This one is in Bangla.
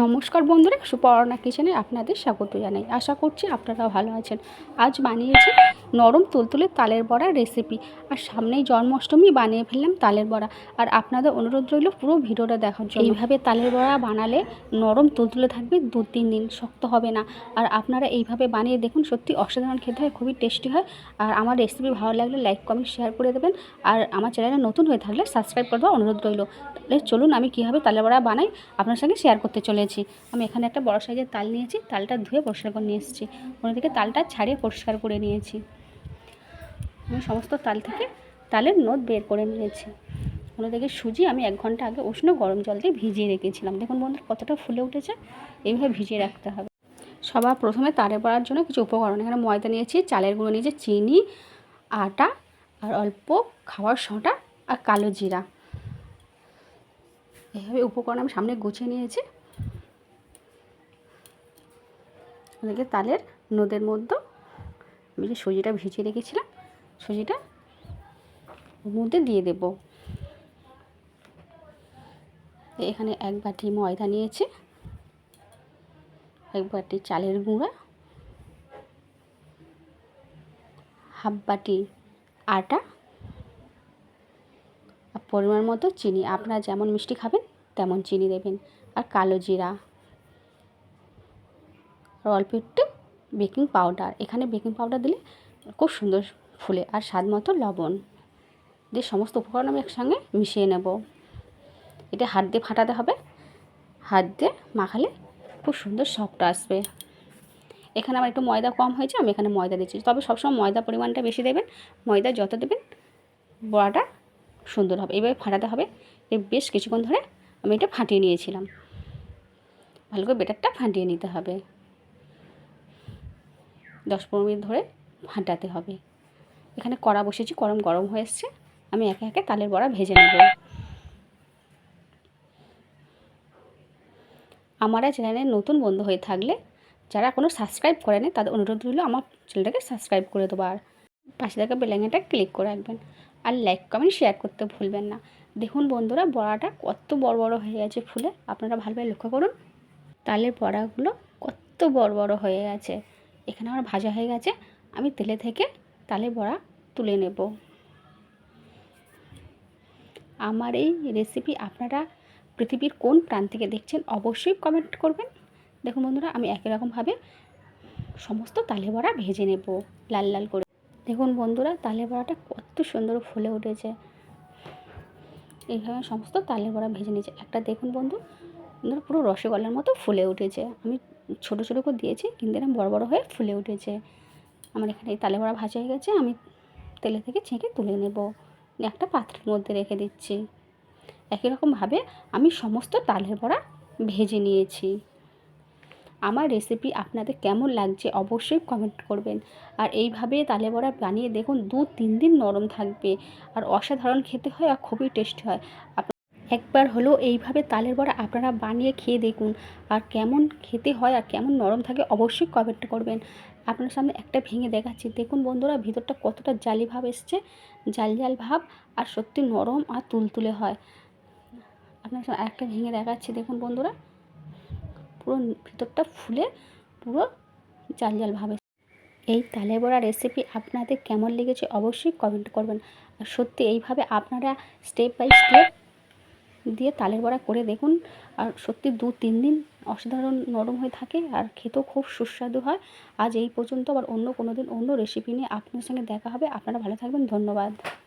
নমস্কার বন্ধুরা, সুপর্ণা কিচেনে আপনাদের স্বাগত জানাই। আশা করছি আপনারা ভালো আছেন। আজ বানিয়েছি নরম তুলতুলে তালের বড়া রেসিপি আর সামনেই জন্মাষ্টমী, বানিয়ে ফেললাম তালের বড়া। আর আপনাদের অনুরোধ রইল পুরো ভিডিওটা দেখার জন্য। এইভাবে তালের বড়া বানালে নরম তুলতুলে থাকবে দু তিন দিন, শক্ত হবে না। আর আপনারা এইভাবে বানিয়ে দেখুন, সত্যি অসাধারণ খেতে হয়, খুবই টেস্টি হয়। আর আমার রেসিপি ভালো লাগলে লাইক কমেন্ট শেয়ার করে দেবেন। আর আমার চ্যানেলে নতুন হয়ে থাকলে সাবস্ক্রাইব করে দেওয়ার অনুরোধ রইল। তাহলে চলুন আমি কীভাবে তালের বড়া বানাই, আপনার সঙ্গে শেয়ার করতে চলেছি আমি এখানে একটা বড় সাইজের তাল নিয়েছি, তালটা ধুয়ে পরিষ্কার করে নিয়ে এসেছি। অন্যদিকে তালটা ছাড়িয়ে পরিষ্কার করে নিয়েছি। আমি সমস্ত তাল থেকে তালের নোদ বের করে নিয়েছি। অন্যদিকে সুজি আমি এক ঘণ্টা আগে উষ্ণ গরম জল দিয়ে ভিজিয়ে রেখেছিলাম। দেখুন বন্ধুরা, কতটা ফুলে উঠেছে। এইভাবে ভিজিয়ে রাখতে হবে। সবার প্রথমে তারে পড়ার জন্য কিছু উপকরণ। এখানে ময়দা নিয়েছি, চালের গুঁড়ো নিয়েছি, চিনি, আটা, আর অল্প খাওয়ার সোঁটা আর কালো জিরা। এভাবে উপকরণ আমি সামনে গুছিয়ে নিয়েছি। ওদিকে তালের নদের মধ্যে আমি যে সুজিটা ভিজিয়ে রেখেছিলাম, সুজিটা ওর মধ্যে দিয়ে দেব। এখানে এক বাটি ময়দা নিয়েছি, এক বাটি চালের গুঁড়া, হাফ বাটি আটা, আর পরিমাণ মতো চিনি। আপনারা যেমন মিষ্টি খাবেন, তেমন চিনি দেবেন। আর কালো জিরা। আর অল্প একটু বেকিং পাউডার। এখানে বেকিং পাউডার দিলে খুব সুন্দর ফুলে আর স্বাদ মতো লবণ। দিয়ে সমস্ত উপকরণ আমি একসঙ্গে মিশিয়ে নেব। এটা হাত দিয়ে ফাটাতে হবে। হাত দিয়ে মাখালে খুব সুন্দর সফট আসবে। এখানে আমার একটু ময়দা কম হয়েছে, আমি এখানে ময়দা দিচ্ছি। তবে সবসময় ময়দা পরিমাণটা বেশি দেবেন, ময়দা যত দেবেন বড়াটা সুন্দর হবে। এইভাবে ফাটাতে হবে। বেশ কিছুক্ষণ ধরে আমি এটা ফাটিয়ে নিয়েছিলাম। ভালো করে বেটারটা ফাটিয়ে নিতে হবে। দশ পনেরো মিনিট ধরে ফাটাতে হবে। এখানে কড়া বসেছি, গরম গরম হয়ে এসছে। আমি একে একে তালের বড়া ভেজে নেব। আমার চ্যানেলে নতুন বন্ধু হয়ে থাকলে, যারা কোনো সাবস্ক্রাইব করে নেয় তাদের অনুরোধ রইল আমার চ্যানেলটাকে সাবস্ক্রাইব করে দেবো আর পাশে থাকা বেলাইনটা ক্লিক করে রাখবেন। আর লাইক কমেন্ট শেয়ার করতে ভুলবেন না। দেখুন বন্ধুরা, বড়াটা কত বড় বড় হয়ে গেছে ফুলে। আপনারা ভালোভাবে লক্ষ্য করুন। তালের বড়াগুলো কত বড় বড় হয়ে গেছে। এখানে আমার ভাজা হয়ে গেছে। আমি তেলে থেকে তালে বড়া তুলে নেব। আমার এই রেসিপি আপনারা পৃথিবীর কোন প্রান্ত থেকে দেখছেন অবশ্যই কমেন্ট করবেন। দেখুন বন্ধুরা, আমি একই রকমভাবে সমস্ত তালে বড়া ভেজে নেব, লাল লাল করে। দেখুন বন্ধুরা, তালে বড়াটা কত সুন্দর ফুলে উঠেছে। এইভাবে সমস্ত তালে বড়া ভেজে নিয়েছে। একটা দেখুন বন্ধু বন্ধুরা পুরো রসগোল্লার মতো ফুলে উঠেছে। আমি ছোটো ছোটো করে দিয়েছি, কিন্তু এরকম বড় বড় হয়ে ফুলে উঠেছে। আমার এখানে এই তালে বড়া ভাজা হয়ে গেছে, আমি তেলে থেকে ছেঁকে তুলে নেব। একটা পাত্রের মধ্যে রেখে দিচ্ছি। একই রকমভাবে আমি সমস্ত তালের বড়া ভেজে নিয়েছি। আমার রেসিপি আপনাদের কেমন লাগছে অবশ্যই কমেন্ট করবেন। আর এইভাবে তালে বড়া বানিয়ে দেখুন দু তিন দিন নরম থাকবে। আর অসাধারণ খেতে হয় আর খুবই টেস্টি হয়। একবার হলেও এইভাবে তালের বড়া আপনারা বানিয়ে খেয়ে দেখুন। আর কেমন খেতে হয় আর কেমন নরম থাকে অবশ্যই কমেন্ট করবেন। আপনার সামনে একটা ভেঙে দেখাচ্ছি। দেখুন বন্ধুরা, ভিতরটা কতটা জালি ভাব এসছে। জাল জাল ভাব আর সত্যি নরম আর তুলতুলে হয়। আপনার সামনে একটা ভেঙে দেখাচ্ছি। দেখুন বন্ধুরা, পুরো ভিতরটা ফুলে পুরো জাল জাল ভাবে এই তালে বড়া রেসিপি আপনাদের কেমন লেগেছে অবশ্যই কমেন্ট করবেন। আর সত্যি এইভাবে আপনারা স্টেপ বাই স্টেপ দিয়ে তালের বড়া করে দেখুন। আর সত্যি দু, তিন দিন অসাধারণ নরম হয়ে থাকে আর খেতেও খুব সুস্বাদু হয়। আজ এই পর্যন্ত আবার অন্য কোনো দিন অন্য রেসিপি নিয়ে আপনার সঙ্গে দেখা হবে। আপনারা ভালো থাকবেন। ধন্যবাদ।